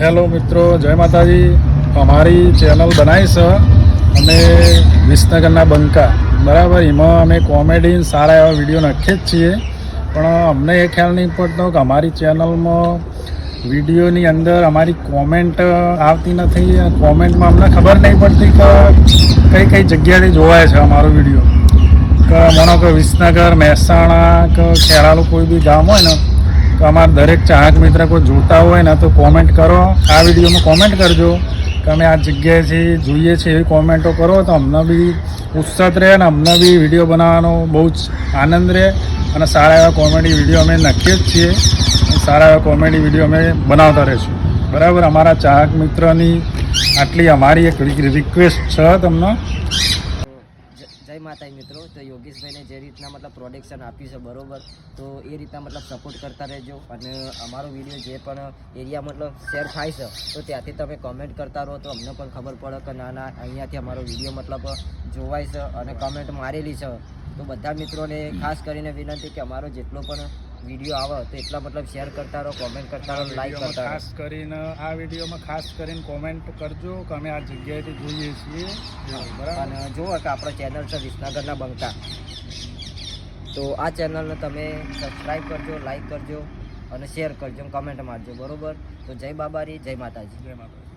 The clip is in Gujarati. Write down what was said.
હેલો મિત્રો, જય માતાજી. અમારી ચેનલ બનાવી છે અમે વિસનગરના બંકા. બરાબર, એમાં અમે કોમેડી સારા એવા વીડિયો નાખીએ જ છીએ. પણ અમને એ ખ્યાલ નહીં પડતો કે અમારી ચેનલમાં વિડીયોની અંદર અમારી કોમેન્ટ આવતી નથી. કોમેન્ટમાં અમને ખબર નહીં પડતી કે કઈ કઈ જગ્યાએ જોવાય છે અમારો વીડિયો. કે માનો કે વિસનગર, મહેસાણા, કે ખેરાલુ કોઈ બી ગામ હોય ને તો અમારા દરેક ચાહક મિત્ર કોઈ જોતા હોય ને તો કોમેન્ટ કરો. આ વિડીયોમાં કોમેન્ટ કરજો. કે અમે આ જગ્યાએથી જોઈએ છીએ એવી કોમેન્ટો કરો તો અમને બી ઉત્સાહ રહે અને અમને બી વીડિયો બનાવવાનો બહુ જ આનંદ રહે. અને સારા એવા કોમેડી વીડિયો અમે નાખીએ જ છીએ. સારા એવા કોમેડી વીડિયો અમે બનાવતા રહીશું. બરાબર? અમારા ચાહક મિત્રની આટલી અમારી એક રિક્વેસ્ટ છે તમને. જય મિત્રો, તો યોગેશભાઈને જે રીતના મતલબ પ્રોડક્શન આપ્યું છે, બરોબર, તો એ રીતના મતલબ સપોર્ટ કરતા રહેજો. અને અમારો વીડિયો જે પણ એરિયા મતલબ શેર થાય છે, તો ત્યાંથી તમે કોમેન્ટ કરતા રહો, તો અમને પણ ખબર પડે કે ના ના, અહીંયાથી અમારો વીડિયો મતલબ જોવાય છે અને કમેન્ટ મારેલી છે. તો બધા મિત્રોને ખાસ કરીને વિનંતી કે અમારો જેટલો પણ વીડિયો આવે તો એટલા મતલબ શેર કરતા રહો કોમેન્ટ કરતા રહો લાઈક કરતા રહો. ખાસ કરીને આ વિડીયોમાં ખાસ કરીને કોમેન્ટ કરજો કે અમે આ જગ્યાએથી જોઈએ છીએ. બરાબર? અને જુઓ કે આપણો ચેનલ છે વિસનગરના બંકા તો આ ચેનલને તમે સબસ્ક્રાઈબ કરજો લાઈક કરજો અને શેર કરજો કમેન્ટ મારજો બરોબર? તો જય બાબારી જય માતાજી. જય માતાજી.